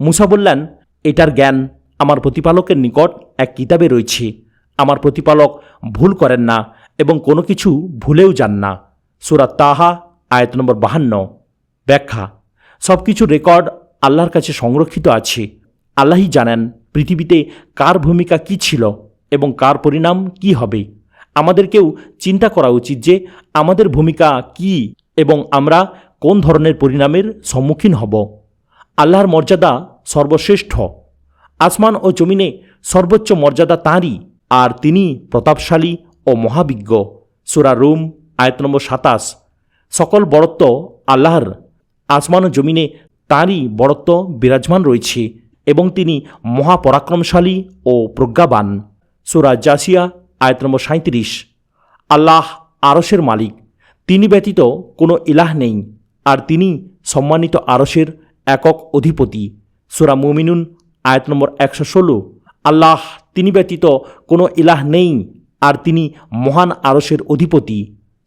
মুসা বললেন, এটার জ্ঞান আমার প্রতিপালকের নিকট এক কিতাবে রয়েছে। আমার প্রতিপালক ভুল করেন না এবং কোনো কিছু ভুলেও যান না। সুরাত তাহা, আয়ত নম্বর বাহান্ন। ব্যাখ্যা সব কিছু রেকর্ড আল্লাহর কাছে সংরক্ষিত আছে। আল্লাহই জানেন পৃথিবীতে কার ভূমিকা কি ছিল এবং কার পরিণাম কি হবে। আমাদেরকেও চিন্তা করা উচিত যে আমাদের ভূমিকা কি এবং আমরা কোন ধরনের পরিণামের সম্মুখীন হব। আল্লাহর মর্যাদা সর্বশ্রেষ্ঠ। আসমান ও জমিনে সর্বোচ্চ মর্যাদা তাঁরই, আর তিনি প্রতাপশালী ও মহাবিজ্ঞ। সুরা রুম, আয়ত নম্বর সাতাশ। সকল বড়ত্ব আল্লাহর, আসমান ও জমিনে তাঁরই বড়ত্ব বিরাজমান রয়েছে, এবং তিনি মহাপরাক্রমশালী ও প্রজ্ঞাবান। সুরা জাসিয়া, আয়ত নম্বর সাঁত্রিশ আল্লাহ আরসের মালিক, তিনি ব্যতীত কোনো ইলাহ নেই, আর তিনি সম্মানিত আরসের একক অধিপতি। সুরা মুমিনুন, আয়াত নম্বর একশো ষোলো। আল্লাহ, তিনি ব্যতীত কোনো ইলাহ নেই, আর তিনি মহান আরসের অধিপতি।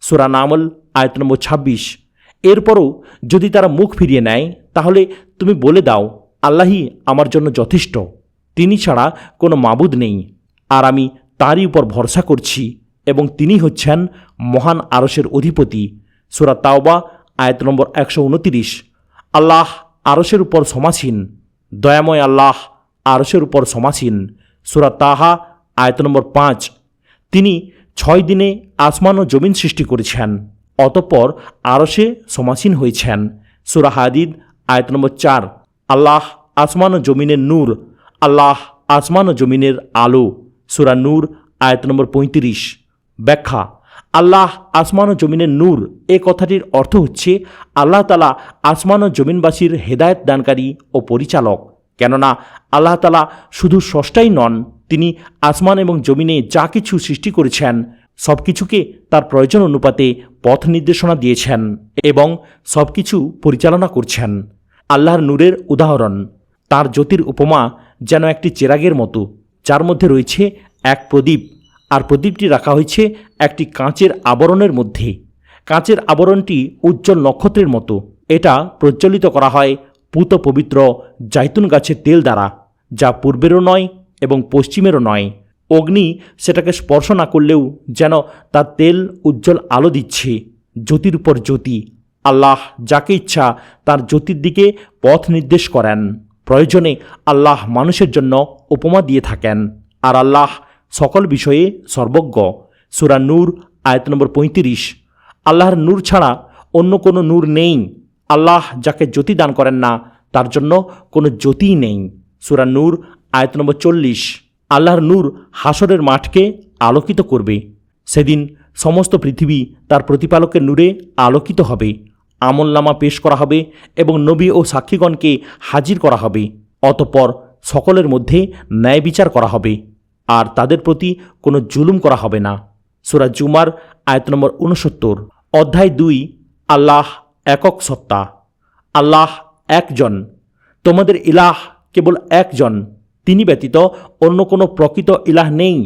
সুরা নামল, আয়াত নম্বর ছাব্বিশ। এরপরও যদি তারা মুখ ফিরিয়ে নেয়, তাহলে তুমি বলে দাও, আল্লাহই আমার জন্য যথেষ্ট। তিনি ছাড়া কোনো মাবুদ নেই। আর আমি তারই উপর ভরসা করছি, এবং তিনি হচ্ছেন মহান আরসের অধিপতি। সুরা তাওবা, আয়াত নম্বর একশো উনতিরিশ। আল্লাহ আরসের উপর সমাসীন, দয়াময় আল্লাহ আরসের উপর সমাসীন। সুরা তাহা, আয়ত নম্বর পাঁচ। তিনি ছয় দিনে আসমান ও জমিন সৃষ্টি করেছেন, অতঃপর আরসে সমাসীন হয়েছেন। সুরা হাদিদ, আয়ত নম্বর চার। আল্লাহ আসমান ও জমিনের নূর, আল্লাহ আসমান ও জমিনের আলো। সুরা নূর, আয়ত নম্বর পঁয়ত্রিশ। ব্যাখ্যা আল্লাহ আসমান ও জমিনের নূর, এ কথাটির অর্থ হচ্ছে আল্লাহ তালা আসমান ও জমিনবাসীর হেদায়ত দানকারী ও পরিচালক। কেননা আল্লাহ তালা শুধু স্রষ্টাই নন, তিনি আসমান এবং জমিনে যা কিছু সৃষ্টি করেছেন, সব কিছুকে তার প্রয়োজন অনুপাতে পথ নির্দেশনা দিয়েছেন এবং সব কিছু পরিচালনা করছেন। আল্লাহর নূরের উদাহরণ, তার জ্যোতির উপমা যেন একটি চেরাগের মতো, যার মধ্যে রয়েছে এক প্রদীপ। আর প্রদীপটি রাখা হয়েছে একটি কাঁচের আবরণের মধ্যে। কাঁচের আবরণটি উজ্জ্বল নক্ষত্রের মতো। এটা প্রজ্বলিত করা হয় পুত পবিত্র জাইতুন গাছের তেল দ্বারা, যা পূর্বেরও নয় এবং পশ্চিমেরও নয়। অগ্নি সেটাকে স্পর্শ না করলেও যেন তার তেল উজ্জ্বল আলো দিচ্ছে। জ্যোতির উপর জ্যোতি। আল্লাহ যাকে ইচ্ছা তার জ্যোতির দিকে পথ নির্দেশ করেন। প্রয়োজনে আল্লাহ মানুষের জন্য উপমা দিয়ে থাকেন। আর আল্লাহ সকল বিষয়ে সর্বজ্ঞ। সুরা নূর, আয়ত নম্বর পঁয়ত্রিশ। আল্লাহর নূর ছাড়া অন্য কোনো নূর নেই। আল্লাহ যাকে জ্যোতি দান করেন না, তার জন্য কোনো জ্যোতিই নেই। সুরা নূর, আয়ত নম্বর চল্লিশ। আল্লাহর নূর হাসরের মাঠকে আলোকিত করবে। সেদিন সমস্ত পৃথিবী তার প্রতিপালকের নূরে আলোকিত হবে। আমল আমলনামা পেশ করা হবে এবং নবী ও সাক্ষীগণকে হাজির করা হবে। অতঃপর সকলের মধ্যে ন্যায় বিচার করা হবে। আর তাদের প্রতি কোনো জুলুম করা হবে না। সুরা জুমার আয়ত নম্বর উনসত্তর অধ্যায় দুই, আল্লাহ একক সত্তা। আল্লাহ একজন। তোমাদের ইলাহ কেবল একজন। তিনি ব্যতীত অন্য কোনো প্রকৃত ইলাহ নেই।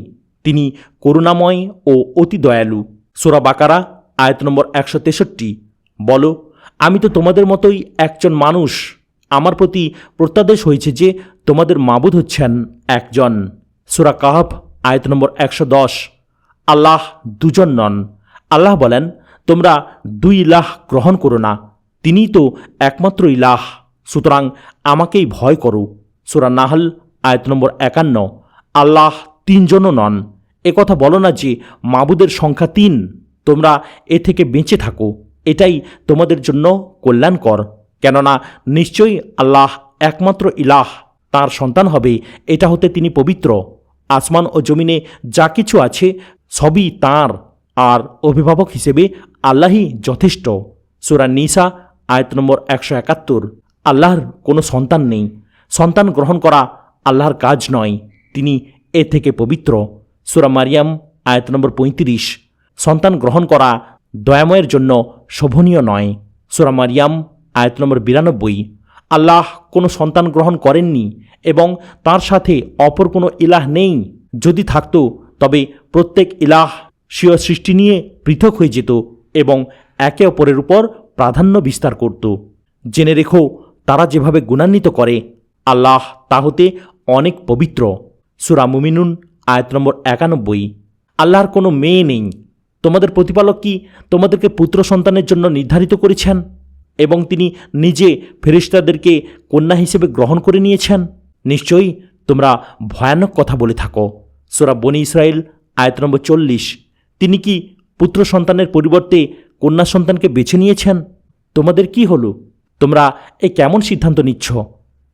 তিনি করুণাময় ও অতি দয়ালু। সুরা বাকারা, আয়ত নম্বর একশো তেষট্টি। বলো, আমি তো তোমাদের মতোই একজন মানুষ। আমার প্রতি প্রত্যাদেশ হয়েছে যে তোমাদের মাবুদ হচ্ছেন একজন। সুরা কাহাব আয়ত নম্বর একশো দশ। আল্লাহ দুজন নন। আল্লাহ বলেন, তোমরা দুই ইলাহ গ্রহণ করো না। তিনিই তো একমাত্র ইলাহ। সুতরাং আমাকেই ভয় করো। সুরা নাহল, আয়ত নম্বর একান্ন। আল্লাহ তিনজনও নন। একথা বলো না যে মাবুদের সংখ্যা তিন। তোমরা এ থেকে বেঁচে থাকো। এটাই তোমাদের জন্য কল্যাণকর। কেননা নিশ্চয়ই আল্লাহ একমাত্র ইলাহ। তার সন্তান হবে, এটা হতে তিনি পবিত্র। আসমান ও জমিনে যা কিছু আছে, সবই তার। আর অভিভাবক হিসেবে আল্লাহই যথেষ্ট। সুরা নিসা, আয়ত নম্বর একশো একাত্তর। আল্লাহর কোনো সন্তান নেই। সন্তান গ্রহণ করা আল্লাহর কাজ নয়। তিনি এ থেকে পবিত্র। সুরা মারিয়াম, আয়ত নম্বর পঁয়ত্রিশ। সন্তান গ্রহণ করা দয়াময়ের জন্য শোভনীয় নয়। সুরা মারিয়াম, আয়ত নম্বর বিরানব্বই। আল্লাহ কোনো সন্তান গ্রহণ করেননি। এবং তার সাথে অপর কোনো ইলাহ নেই। যদি থাকতো, তবে প্রত্যেক ইলাহ স্বীয় সৃষ্টি নিয়ে পৃথক হয়ে যেত এবং একে অপরের উপর প্রাধান্য বিস্তার করত। জেনে রেখো, তারা যেভাবে গুণান্বিত করে, আল্লাহ তা হতে অনেক পবিত্র। সুরা মুমিনুন, আয়াত নম্বর একানব্বই। আল্লাহর কোনো মেয়ে নেই। তোমাদের প্রতিপালক কি তোমাদেরকে পুত্র সন্তানের জন্য নির্ধারিত করেছেন? এবং তিনি নিজে ফেরিস্তাদেরকে কন্যা হিসেবে গ্রহণ করে নিয়েছেন? নিশ্চয়ই তোমরা ভয়ানক কথা বলে থাকো। সোরা বনি ইসরায়েল আয়াত নম্বর চল্লিশ। তিনি কি পুত্র সন্তানের পরিবর্তে কন্যা সন্তানকে বেছে নিয়েছেন? তোমাদের কি হলো? তোমরা এ কেমন সিদ্ধান্ত নিচ্ছ?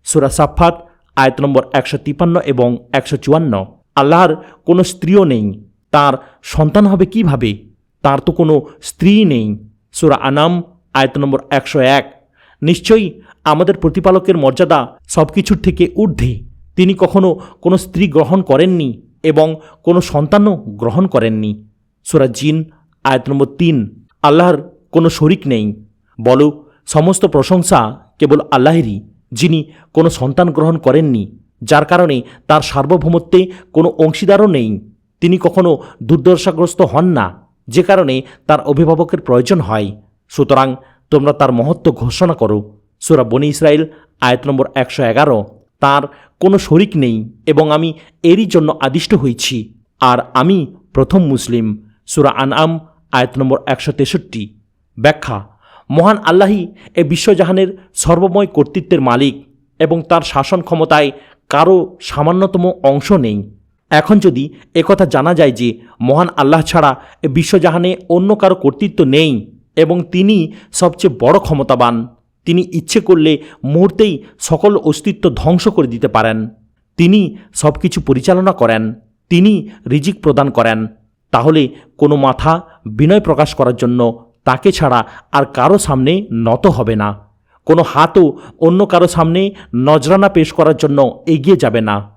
সোরা সাফাত আয়াত নম্বর একশো তিপান্ন এবং একশো চুয়ান্ন। আল্লাহর কোনো স্ত্রীও নেই। তার সন্তান হবে কীভাবে? তার তো কোনো স্ত্রী নেই। সুরা আনাম, আয়ত নম্বর একশো এক। নিশ্চয়ই আমাদের প্রতিপালকের মর্যাদা সব কিছুর থেকে ঊর্ধ্বে। তিনি কখনো কোনো স্ত্রী গ্রহণ করেননি এবং কোনো সন্তানও গ্রহণ করেননি। সুরা জিন, আয়াত নম্বর তিন। আল্লাহর কোনো শরিক নেই। বলো, সমস্ত প্রশংসা কেবল আল্লাহেরই, যিনি কোনো সন্তান গ্রহণ করেননি, যার কারণে তার সার্বভৌমত্বে কোনো অংশীদারও নেই। তিনি কখনো দুর্দশাগ্রস্ত হন না, যে কারণে তার অভিভাবকের প্রয়োজন হয়। সুতরাং তোমরা তার মহত্ব ঘোষণা করো। সুরা বনি ইসরায়েল আয়াত নম্বর একশো এগারো, তাঁর কোনো শরিক নেই এবং আমি এরই জন্য আদিষ্ট হয়েছি আর আমি প্রথম মুসলিম, সুরা আনআম, আয়াত নম্বর একশো তেষট্টি। ব্যাখ্যা, মহান আল্লাহই এ বিশ্বজাহানের সর্বময় কর্তৃত্বের মালিক এবং তার শাসন ক্ষমতায় কারও সামান্যতম অংশ নেই। এখন যদি একথা জানা যায় যে মহান আল্লাহ ছাড়া এ বিশ্বজাহানে অন্য কারও কর্তৃত্ব নেই এবং তিনি সবচেয়ে বড় ক্ষমতাবান তিনি ইচ্ছে করলে মুহূর্তেই সকল অস্তিত্ব ধ্বংস করে দিতে পারেন। তিনি সব কিছু পরিচালনা করেন, তিনি রিজিক প্রদান করেন। তাহলে কোনো মাথা বিনয় প্রকাশ করার জন্য তাকে ছাড়া আর কারও সামনে নত হবে না। কোনো হাতও অন্য কারও সামনে নজরানা পেশ করার জন্য এগিয়ে যাবে না।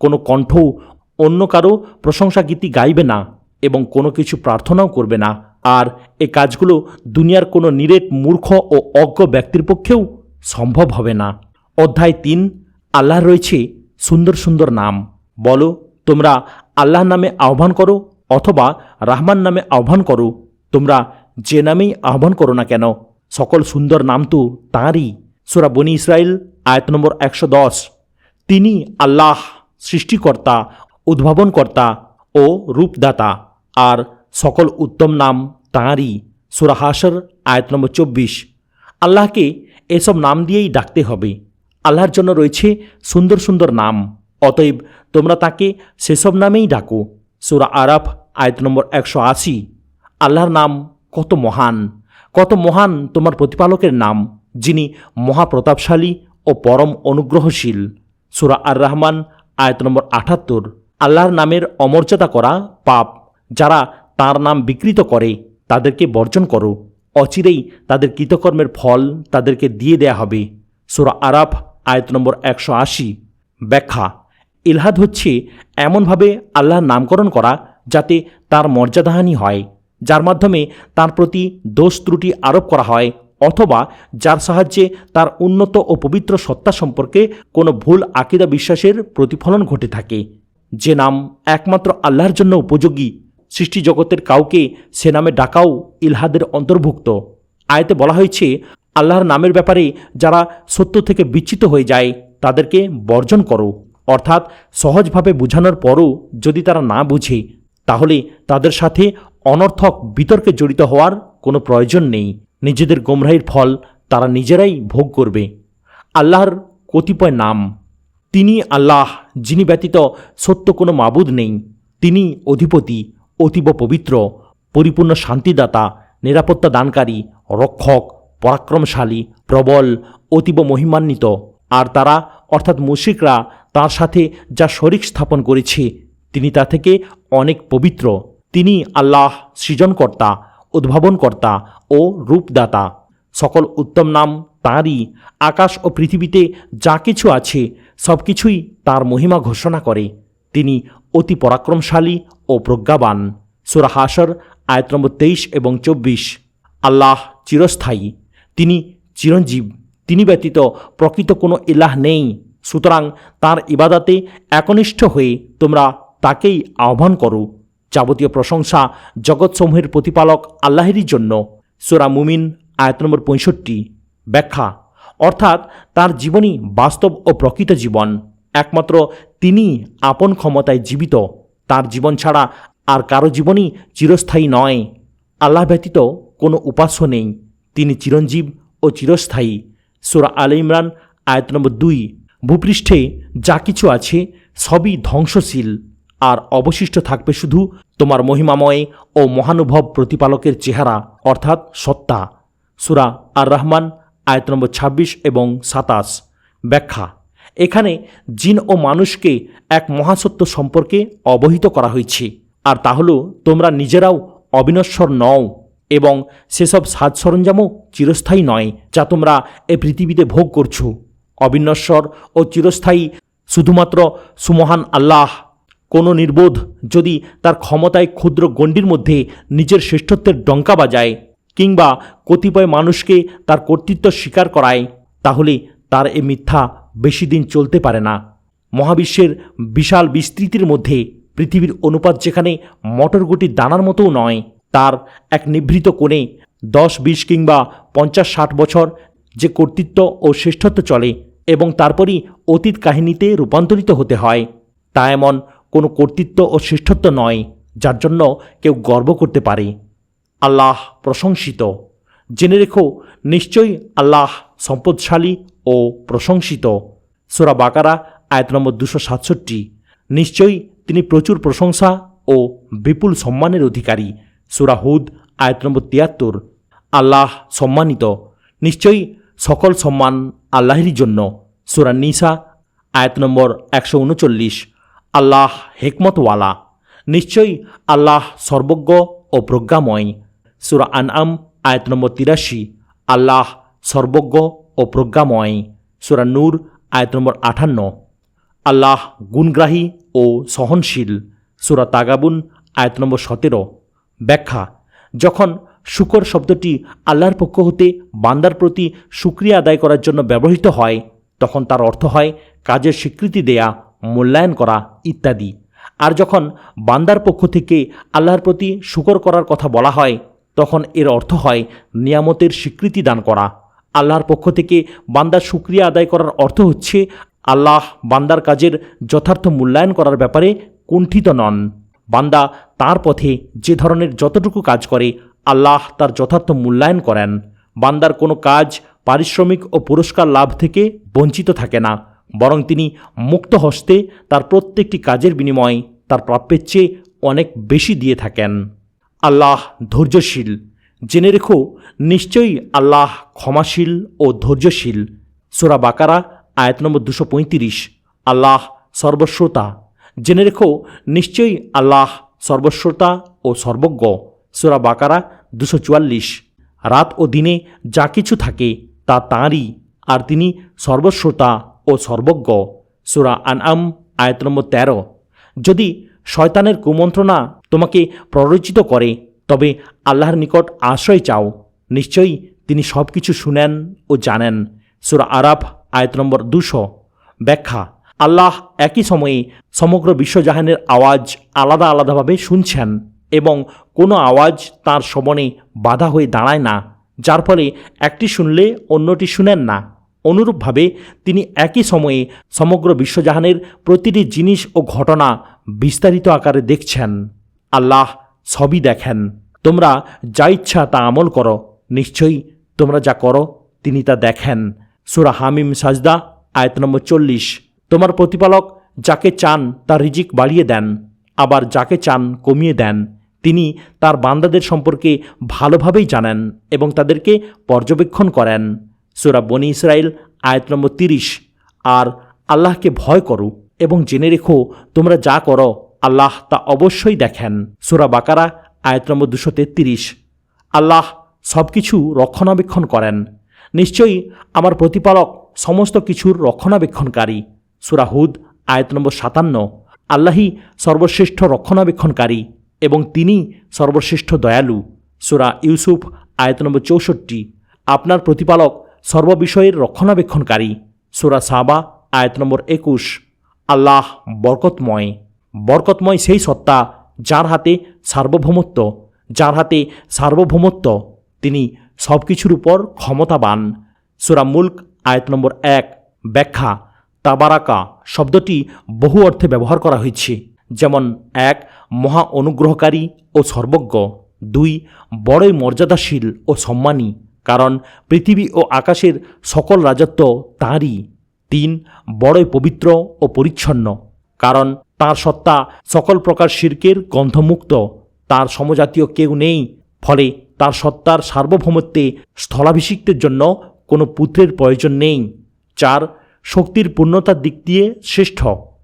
কোনো কণ্ঠও অন্য কারও প্রশংসা গীতি গাইবে না এবং কোনো কিছু প্রার্থনাও করবে না। আর এ কাজগুলো দুনিয়ার কোনো নিরেট মূর্খ ও অজ্ঞ ব্যক্তির পক্ষেও সম্ভব হবে না। অধ্যায় তিন, আল্লাহর রয়েছে সুন্দর সুন্দর নাম। বলো, তোমরা আল্লাহ নামে আহ্বান করো অথবা রাহমান নামে আহ্বান করো? তোমরা যে নামেই আহ্বান করো না কেন? সকল সুন্দর নাম তো তাঁরই। সুরা বনি ইসরায়েল আয়ত নম্বর একশো দশ। তিনি আল্লাহ, সৃষ্টিকর্তা, উদ্ভাবনকর্তা ও রূপদাতা। আর সকল উত্তম নাম তাঁরই, সুরা হাসর আয়াত নম্বর চব্বিশ। আল্লাহকে এসব নাম দিয়েই ডাকতে হবে। আল্লাহর জন্য রয়েছে সুন্দর সুন্দর নাম। অতএব তোমরা তাকে সেসব নামেই ডাকো। সুরা আরাফ, আয়াত নম্বর একশো আশি। আল্লাহর নাম কত মহান কত মহান তোমার প্রতিপালকের নাম, যিনি মহাপ্রতাপশালী ও পরম অনুগ্রহশীল। সুরা আর রহমান, আয়াত নম্বর আটাত্তর। আল্লাহর নামের অমর্যাদা করা পাপ, যারা তার নাম বিকৃত করে, তাদেরকে বর্জন করো। অচিরেই তাদের কৃতকর্মের ফল তাদেরকে দিয়ে দেয়া হবে। সুরা আরাফ, আয়ত নম্বর একশো আশি। ব্যাখ্যা ইলহাদ হচ্ছে এমনভাবে আল্লাহর নামকরণ করা যাতে তার মর্যাদাহানি হয়, যার মাধ্যমে তার প্রতি দোষ ত্রুটি আরোপ করা হয়, অথবা যার সাহায্যে তার উন্নত ও পবিত্র সত্তা সম্পর্কে কোনো ভুল আকিদা বিশ্বাসের প্রতিফলন ঘটে থাকে। যে নাম একমাত্র আল্লাহর জন্য উপযোগী সৃষ্টি জগতের কাউকে সে নামে ডাকাও ইলহাদের অন্তর্ভুক্ত। আয়তে বলা হয়েছে, আল্লাহর নামের ব্যাপারে যারা সত্য থেকে বিচ্ছিত হয়ে যায়, তাদেরকে বর্জন করো। অর্থাৎ সহজভাবে বোঝানোর পরও যদি তারা না বুঝে, তাহলে তাদের সাথে অনর্থক বিতর্কে জড়িত হওয়ার কোনো প্রয়োজন নেই। নিজেদের গোমরাহির ফল তারা নিজেরাই ভোগ করবে। আল্লাহর কতিপয় নাম। তিনি আল্লাহ, যিনি ব্যতীত সত্য কোনো মাবুদ নেই। তিনি অধিপতি। অতীব পবিত্র, পরিপূর্ণ শান্তিদাতা, নিরাপত্তা দানকারী, রক্ষক, পরাক্রমশালী, প্রবল, অতীব মহিমান্বিত। আর তারা, অর্থাৎ মুশিকরা তার সাথে যা শরিক স্থাপন করেছে, তিনি তা থেকে অনেক পবিত্র। তিনি আল্লাহ সৃজনকর্তা, উদ্ভাবনকর্তা ও রূপদাতা। সকল উত্তম নাম তাঁরই। আকাশ ও পৃথিবীতে যা কিছু আছে সব কিছুই তার মহিমা ঘোষণা করে। তিনি অতি পরাক্রমশালী ও প্রজ্ঞাবান। সুরা হাসর আয়াত নম্বর তেইশ এবং চব্বিশ। আল্লাহ চিরস্থায়ী, তিনি চিরঞ্জীব, তিনি ব্যতীত প্রকৃত কোনো ইলাহ নেই। সুতরাং তার ইবাদাতে একনিষ্ঠ হয়ে তোমরা তাকেই আহ্বান করো। যাবতীয় প্রশংসা জগৎসমূহের প্রতিপালক আল্লাহেরই জন্য। সুরা মুমিন, আয়াত নম্বর পঁয়ষট্টি। ব্যাখ্যা, অর্থাৎ তার জীবনই বাস্তব ও প্রকৃত জীবন। একমাত্র তিনি আপন ক্ষমতায় জীবিত। তার জীবন ছাড়া আর কারও জীবনই চিরস্থায়ী নয়। আল্লাহ ব্যতীত কোনো উপাস্য নেই। তিনি চিরঞ্জীব ও চিরস্থায়ী। সুরা আল ইমরান, আয়ত নম্বর দুই। ভূপৃষ্ঠে যা কিছু আছে সবই ধ্বংসশীল। আর অবশিষ্ট থাকবে শুধু তোমার মহিমাময় ও মহানুভব প্রতিপালকের চেহারা, অর্থাৎ সত্তা। সুরা আর রহমান আয়ত নম্বর ছাব্বিশ এবং সাতাশ। ব্যাখ্যা এখানে জিন ও মানুষকে এক মহাসত্য সম্পর্কে অবহিত করা হয়েছে। আর তা হল তোমরা নিজেরাও অবিনশ্বর নও এবং সেসব সাজ সরঞ্জামও চিরস্থায়ী নয়, যা তোমরা এ পৃথিবীতে ভোগ করছ। অবিনশ্বর ও চিরস্থায়ী শুধুমাত্র সুমহান আল্লাহ। কোনো নির্বোধ যদি তার ক্ষমতায় ক্ষুদ্র গণ্ডির মধ্যে নিজের শ্রেষ্ঠত্বের ডঙ্কা বাজায় কিংবা কতিপয় মানুষকে তার কর্তৃত্ব স্বীকার করায়, তাহলে তার এ মিথ্যা বেশি দিন চলতে পারে না। মহাবিশ্বের বিশাল বিস্তৃতির মধ্যে পৃথিবীর অনুপাত যেখানে মটরগুটির দানার মতোও নয়, তার এক নিভৃত কোণে দশ, বিশ কিংবা পঞ্চাশ, ষাট বছর যে কর্তৃত্ব ও শ্রেষ্ঠত্ব চলে এবং তারপরই অতীত কাহিনীতে রূপান্তরিত হতে হয়। তা এমন কোনো কর্তৃত্ব ও শ্রেষ্ঠত্ব নয়, যার জন্য কেউ গর্ব করতে পারে। আল্লাহ প্রশংসিত। জেনে রেখো, নিশ্চয়ই আল্লাহ সম্পদশালী ও প্রশংসিত। সোরা বাকারা, আয়াত নম্বর দুশো সাতষট্টি। নিশ্চয়ই তিনি প্রচুর প্রশংসা ও বিপুল সম্মানের অধিকারী। সুরা হুদ, আয়াত নম্বর তিয়াত্তর। আল্লাহ সম্মানিত। নিশ্চয়ই সকল সম্মান আল্লাহেরই জন্য। সুরা নিসা, আয়াত নম্বর একশো উনচল্লিশ। আল্লাহ হেকমতওয়ালা। নিশ্চয়ই আল্লাহ সর্বজ্ঞ ও প্রজ্ঞাময়। সুরা আনআম, আয়াত নম্বর তিরাশি। আল্লাহ সর্বজ্ঞ ও প্রজ্ঞাময়। সুরা নূর, আয়াত নম্বর আঠান্ন। আল্লাহ গুণগ্রাহী ও সহনশীল। সুরা তাগাবুন, আয়ত নম্বর সতেরো। ব্যাখ্যা, যখন শুকর শব্দটি আল্লাহর পক্ষ হতে বান্দার প্রতি সুক্রিয়া আদায় করার জন্য ব্যবহৃত হয়, তখন তার অর্থ হয় কাজের স্বীকৃতি দেয়া, মূল্যায়ন করা ইত্যাদি। আর যখন বান্দার পক্ষ থেকে আল্লাহর প্রতি শুকর করার কথা বলা হয়, তখন এর অর্থ হয় নিয়ামতের স্বীকৃতি দান করা। আল্লাহর পক্ষ থেকে বান্দার সুক্রিয়া আদায় করার অর্থ হচ্ছে আল্লাহ বান্দার কাজের যথার্থ মূল্যায়ন করার ব্যাপারে কুণ্ঠিত নন। বান্দা তার পথে যে ধরনের যতটুকু কাজ করে, আল্লাহ তার যথার্থ মূল্যায়ন করেন। বান্দার কোনো কাজ পারিশ্রমিক ও পুরস্কার লাভ থেকে বঞ্চিত থাকে না, বরং তিনি মুক্ত হস্তে তার প্রত্যেকটি কাজের বিনিময়ে তার প্রাপ্যের চেয়ে অনেক বেশি দিয়ে থাকেন। আল্লাহ ধৈর্যশীল। জেনে রেখো, নিশ্চয়ই আল্লাহ ক্ষমাশীল ও ধৈর্যশীল। সোরা বাকারা, আয়াত নম্বর দুশো পঁয়ত্রিশ। আল্লাহ সর্বশ্রোতা। জেনে রেখো, নিশ্চয়ই আল্লাহ সর্বশ্রোতা ও সর্বজ্ঞ। সোরা বাকারা, দুশো চুয়াল্লিশ। রাত ও দিনে যা কিছু থাকে, তা তাঁরই, আর তিনি সর্বশ্রোতা ও সর্বজ্ঞ। সুরা আনআম, আয়াত নম্বর তেরো। যদি শয়তানের কুমন্ত্রণা তোমাকে প্ররোচিত করে তবে আল্লাহর নিকট আশ্রয় চাও। নিশ্চয়ই তিনি সব কিছু শুনেন ও জানেন। সুরা আরাফ, আয়ত নম্বর দুশো। ব্যাখ্যা, আল্লাহ একই সময়ে সমগ্র বিশ্বজাহানের আওয়াজ আলাদা আলাদাভাবে শুনছেন এবং কোনো আওয়াজ তার শ্রবণে বাধা হয়ে দাঁড়ায় না, যার ফলে একটি শুনলে অন্যটি শুনেন না। অনুরূপভাবে তিনি একই সময়ে সমগ্র বিশ্বজাহানের প্রতিটি জিনিস ও ঘটনা বিস্তারিত আকারে দেখছেন। আল্লাহ সবই দেখেন। তোমরা যা ইচ্ছা তা আমল করো। নিশ্চয়ই তোমরা যা করো, তিনি তা দেখেন। সুরা হামিম সাজদা, আয়ত নম্বর চল্লিশ। তোমার প্রতিপালক যাকে চান তার রিজিক বাড়িয়ে দেন, আবার যাকে চান কমিয়ে দেন। তিনি তার বান্দাদের সম্পর্কে ভালোভাবেই জানেন এবং তাদেরকে পর্যবেক্ষণ করেন। সুরা বনি ইসরায়েল আয়ত নম্বর তিরিশ। আর আল্লাহকে ভয় করো এবং জেনে রেখো, তোমরা যা করো আল্লাহ তা অবশ্যই দেখেন। সুরা বাকারা, আয়াত নম্বর দুশো তেত্রিশ। আল্লাহ সব কিছু রক্ষণাবেক্ষণ করেন। নিশ্চয়ই আমার প্রতিপালক সমস্ত কিছুর রক্ষণাবেক্ষণকারী। সুরা হুদ, আয়াত নম্বর সাতান্ন। আল্লাহই সর্বশ্রেষ্ঠ রক্ষণাবেক্ষণকারী এবং তিনি সর্বশ্রেষ্ঠ দয়ালু। সুরা ইউসুফ, আয়াত নম্বর চৌষট্টি। আপনার প্রতিপালক সর্ববিষয়ের রক্ষণাবেক্ষণকারী। সুরা সাবা, আয়াত নম্বর একুশ। আল্লাহ বরকতময়। বরকতময় সেই সত্তা যার হাতে সার্বভৌমত্ব, যার হাতে সার্বভৌমত্ব, তিনি সব কিছুর উপর ক্ষমতাবান। সুরা মুল্ক, আয়াত নম্বর এক, ব্যাখ্যা, তাবারাকা শব্দটি বহু অর্থে ব্যবহার করা হয়েছে। যেমন, এক, মহা অনুগ্রহকারী ও সর্বজ্ঞ। দুই, বড়ই মর্যাদাশীল ও সম্মানী, কারণ পৃথিবী ও আকাশের সকল রাজত্ব তাঁরই। তিন, বড়ই পবিত্র ও পরিচ্ছন্ন, কারণ তার সত্তা সকল প্রকার শির্কের গন্ধমুক্ত। তার সমজাতীয় কেউ নেই। ফলে তার সত্তার সার্বভৌমত্বে স্থলাভিষিক্তের জন্য কোনো পুত্রের প্রয়োজন নেই চার শক্তির পূর্ণতার দিক দিয়ে শ্রেষ্ঠ,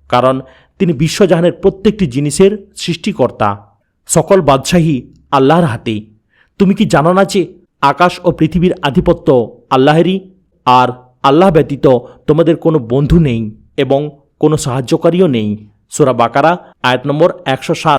কারণ তিনি বিশ্বজাহানের প্রত্যেকটি জিনিসের সৃষ্টিকর্তা। সকল বাদশাহী আল্লাহর হাতে। তুমি কি জানো না যে আকাশ ও পৃথিবীর আধিপত্য আল্লাহেরই? আর আল্লাহ ব্যতীত তোমাদের কোনো বন্ধু নেই এবং কোনো সাহায্যকারীও নেই। সোরা বাকারা আয়াত নম্বর একশো সাত।